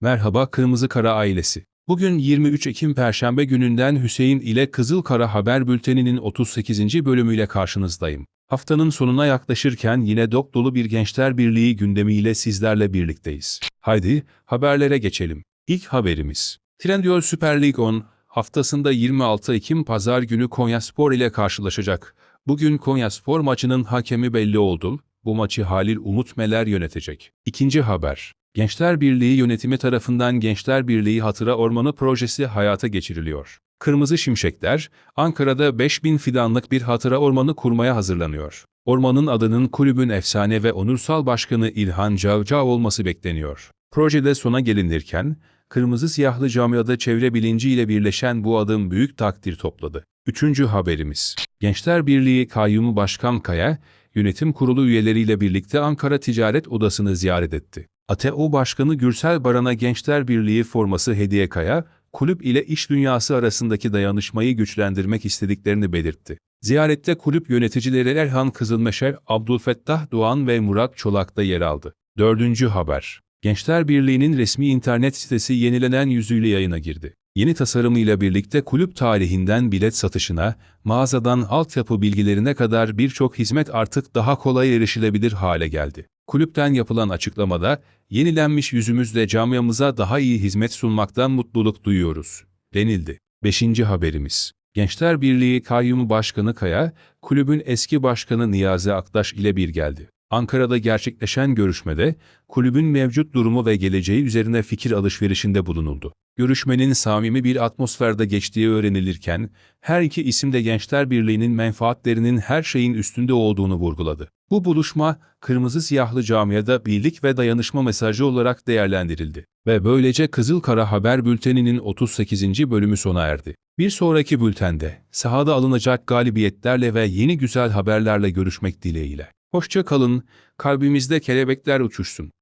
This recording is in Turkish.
Merhaba Kırmızı Kara ailesi. Bugün 23 Ekim Perşembe gününden Hüseyin ile Kızıl Kara Haber Bülteni'nin 38. bölümüyle karşınızdayım. Haftanın sonuna yaklaşırken yine dop dolu bir Gençler Birliği gündemiyle sizlerle birlikteyiz. Haydi haberlere geçelim. İlk haberimiz. Trendyol Süper Lig 10 haftasında 26 Ekim Pazar günü Konyaspor ile karşılaşacak. Bugün Konyaspor maçının hakemi belli oldu. Bu maçı Halil Umut Meler yönetecek. İkinci haber. Gençler Birliği yönetimi tarafından Gençler Birliği Hatıra Ormanı projesi hayata geçiriliyor. Kırmızı Şimşekler, Ankara'da 5000 fidanlık bir hatıra ormanı kurmaya hazırlanıyor. Ormanın adının kulübün efsane ve onursal başkanı İlhan Cavcav olması bekleniyor. Projede sona gelinirken, Kırmızı Siyahlı camiada çevre bilinciyle birleşen bu adım büyük takdir topladı. Üçüncü haberimiz. Gençler Birliği Kayyumu Başkan Kaya, yönetim kurulu üyeleriyle birlikte Ankara Ticaret Odası'nı ziyaret etti. ATO Başkanı Gürsel Baran'a Gençler Birliği forması hediye kaya, kulüp ile iş dünyası arasındaki dayanışmayı güçlendirmek istediklerini belirtti. Ziyarette kulüp yöneticileri Erhan Kızılmeşer, Abdülfettah Doğan ve Murat Çolak da yer aldı. Dördüncü haber. Gençler Birliği'nin resmi internet sitesi yenilenen yüzüyle yayına girdi. Yeni tasarımıyla birlikte kulüp tarihinden bilet satışına, mağazadan altyapı bilgilerine kadar birçok hizmet artık daha kolay erişilebilir hale geldi. Kulüpten yapılan açıklamada, yenilenmiş yüzümüzle camiamıza daha iyi hizmet sunmaktan mutluluk duyuyoruz, denildi. Beşinci haberimiz. Gençler Birliği Kayyumu Başkanı Kaya, kulübün eski başkanı Niyazi Aktaş ile bir geldi. Ankara'da gerçekleşen görüşmede, kulübün mevcut durumu ve geleceği üzerine fikir alışverişinde bulunuldu. Görüşmenin samimi bir atmosferde geçtiği öğrenilirken, her iki isim de Gençler Birliği'nin menfaatlerinin her şeyin üstünde olduğunu vurguladı. Bu buluşma, Kırmızı Siyahlı Camia'da birlik ve dayanışma mesajı olarak değerlendirildi. Ve böylece Kızıl Kara Haber Bülteni'nin 38. bölümü sona erdi. Bir sonraki bültende, sahada alınacak galibiyetlerle ve yeni güzel haberlerle görüşmek dileğiyle. Hoşça kalın, kalbimizde kelebekler uçuşsun.